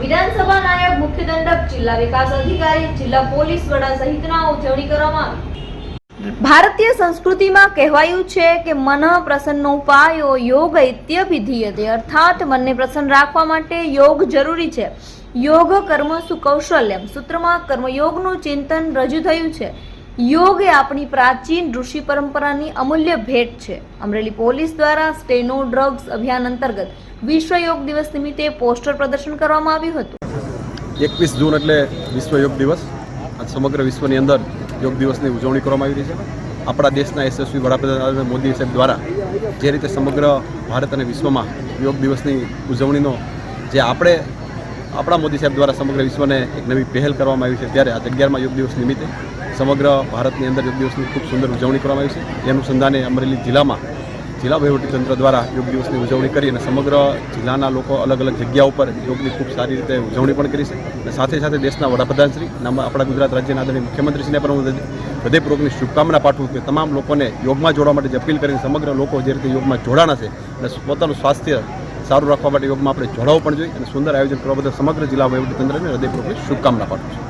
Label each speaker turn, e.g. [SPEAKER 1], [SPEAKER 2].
[SPEAKER 1] વિધાનસભા નાયક મુખ્ય દંડક, જિલ્લા વિકાસ અધિકારી, જિલ્લા પોલીસ વડા સહિતના ઉજવણી કરવામાં આવી. ભારતીય સંસ્કૃતિમાં કહેવાયું છે કે મન પ્રસન્નનો ઉપાયો યોગ ઇત્યભિધીયતે અર્થાત મનને પ્રસન્ન રાખવા માટે યોગ જરૂરી છે. યોગ કર્મ સુકૌશલ્યમ. સૂત્રમાં કર્મયોગનું ચિંતન રજૂ થયું છે. યોગ એ આપણી પ્રાચીન ઋષિ પરંપરાની અમૂલ્ય ભેટ છે. અમરેલી પોલીસ દ્વારા સ્ટેનો ડ્રગ્સ અભિયાન અંતર્ગત વિશ્વ યોગ દિવસ નિમિત્તે પોસ્ટર પ્રદર્શન કરવામાં આવ્યું હતું.
[SPEAKER 2] એકવીસ જૂન એટલે વિશ્વ યોગ દિવસ. આજ સમગ્ર વિશ્વની અંદર યોગ દિવસની ઉજવણી કરવામાં આવી રહી છે. આપણા દેશના યશસ્વી વડાપ્રધાન મોદી સાહેબ દ્વારા જે રીતે સમગ્ર ભારત અને વિશ્વમાં યોગ દિવસની ઉજવણીનો જે આપણે આપણા મોદી સાહેબ દ્વારા સમગ્ર વિશ્વને એક નવી પહેલ કરવામાં આવી છે. ત્યારે આ અગિયારમાં યોગ દિવસ નિમિત્તે સમગ્ર ભારતની અંદર યોગ દિવસની ખૂબ સુંદર ઉજવણી કરવામાં આવી છે. એ અનુસંધાને અમરેલી જિલ્લામાં જિલ્લા વહીવટીતંત્ર દ્વારા યોગ દિવસની ઉજવણી કરી અને સમગ્ર જિલ્લાના લોકો અલગ અલગ જગ્યા ઉપર યોગની ખૂબ સારી રીતે ઉજવણી પણ કરી છે. અને સાથે સાથે દેશના વડાપ્રધાનશ્રી આપણા ગુજરાત રાજ્યના આદરણીય મુખ્યમંત્રીશ્રીને પણ હું હૃદય- હૃદયપૂર્વકની શુભકામના પાઠવું કે તમામ લોકોને યોગમાં જોડવા માટે અપીલ કરીને સમગ્ર લોકો જે રીતે યોગમાં જોડાણા છે અને પોતાનું સ્વાસ્થ્ય સારું રાખવા માટે યોગમાં આપણે જોડાવું પણ જોઈએ અને સુંદર આયોજન કરવા બદલ સમગ્ર જિલ્લા વહીવટીતંત્રને હૃદયપૂર્વક શુભકામના પાઠવું છું.